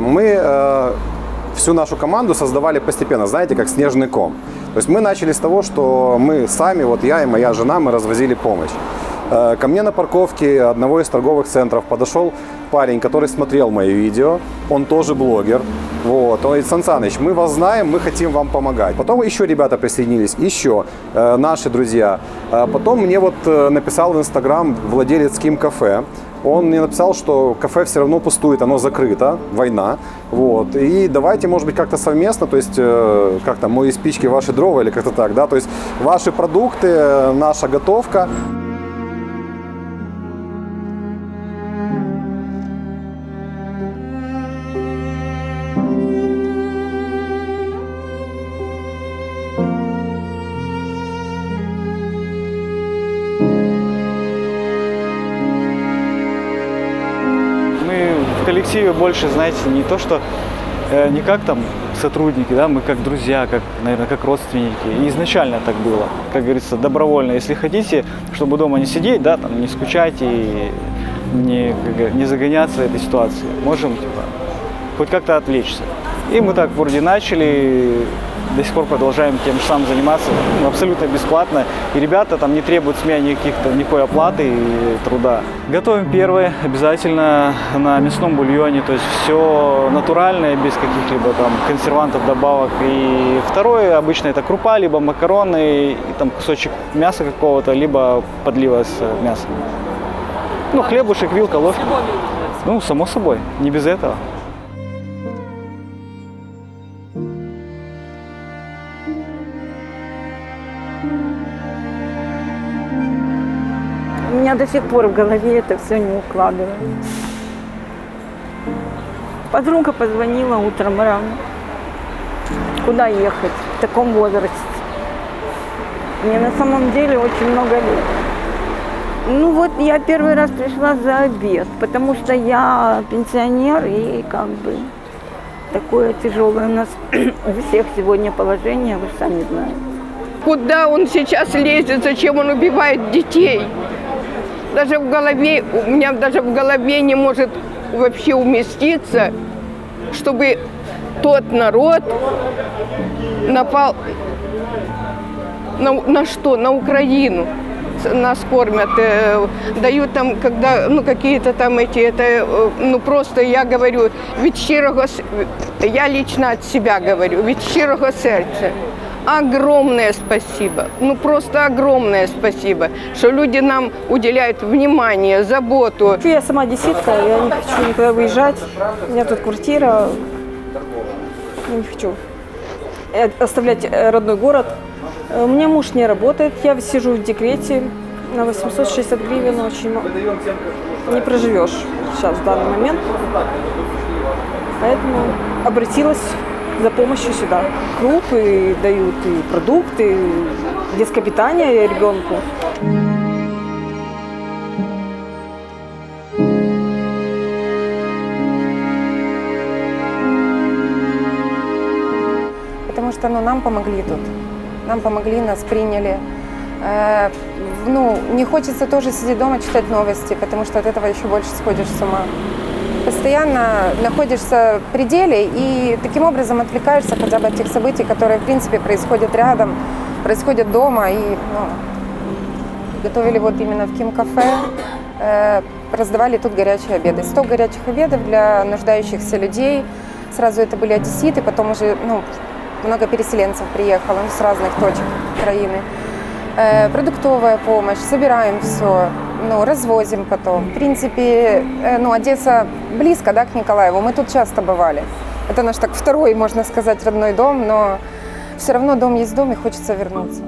Мы э, всю нашу команду создавали постепенно, знаете, как снежный ком. То есть мы начали с того, что мы сами, вот я и моя жена, мы развозили помощь. Э, Ко мне на парковке одного из торговых центров подошел парень, который смотрел мои видео. Он тоже блогер. Вот. Он говорит, Сан Саныч, мы вас знаем, мы хотим вам помогать. Потом еще ребята присоединились, еще э, наши друзья. А потом мне вот э, написал в Инстаграм владелец Ким Кафе. Он мне написал, что кафе все равно пустует, оно закрыто, война. Вот. И давайте, может быть, как-то совместно, то есть, э, как там, мои спички, ваши дрова или как-то так, да, то есть ваши продукты, э, наша готовка. Коллективе больше, знаете, не то, что э, не как там сотрудники, да, мы как друзья, как, наверное, как родственники. И изначально так было, как говорится, добровольно. Если хотите, чтобы дома не сидеть, да, там, не скучать и не, как не загоняться этой ситуации, можем, типа, хоть как-то отвлечься. И мы так вроде начали, до сих пор продолжаем тем же самым заниматься ну, абсолютно бесплатно. И ребята там не требуют с меня никаких-то, никакой оплаты и труда. Готовим первое обязательно на мясном бульоне, то есть все натуральное, без каких-либо там консервантов, добавок. И второе обычно это крупа, либо макароны, и там кусочек мяса какого-то, либо подлива с мясом. Ну, хлебушек, вилка, ложка. Ну, само собой, не без этого. До сих пор в голове это все не укладывается. Подруга позвонила утром рано. Куда ехать в таком возрасте? Мне на самом деле очень много лет. Ну вот я первый раз пришла за обед, потому что я пенсионер и как бы такое тяжелое у нас у всех сегодня положение, вы сами знаете. Куда он сейчас лезет, зачем он убивает детей? Даже в голове, у меня даже в голове не может вообще уместиться, чтобы тот народ напал на, на что? На Украину. Нас кормят, э, дают там, когда, ну, какие-то там эти, это, э, ну, просто я говорю, від щирого, я лично от себя говорю, від щирого сердца. Огромное спасибо, ну просто огромное спасибо, что люди нам уделяют внимание, заботу. Я сама одесситка, я не хочу никуда выезжать. У меня тут квартира. Я не хочу оставлять э, родной город. Э, У меня муж не работает, я сижу в декрете на 860 гривен, очень не проживешь сейчас в данный момент. Поэтому обратилась за помощью сюда. Крупы дают, и продукты, и детское питание ребенку. потому что ну, нам помогли тут. Нам помогли, нас приняли. Э, ну, не хочется тоже сидеть дома, читать новости, потому что от этого еще больше сходишь с ума. Постоянно находишься в пределе и таким образом отвлекаешься хотя бы от тех событий, которые, в принципе, происходят рядом, происходят дома. И ну, готовили вот именно в Ким-кафе, э, раздавали тут горячие обеды. 100 горячих обедов для нуждающихся людей. Сразу это были одесситы, потом уже ну, много переселенцев приехало ну, с разных точек Украины. Э, продуктовая помощь, собираем все, ну, развозим потом. В принципе, э, ну, Одесса близко, да, к Николаеву, мы тут часто бывали. Это наш так второй, можно сказать, родной дом, но все равно дом есть дом и хочется вернуться.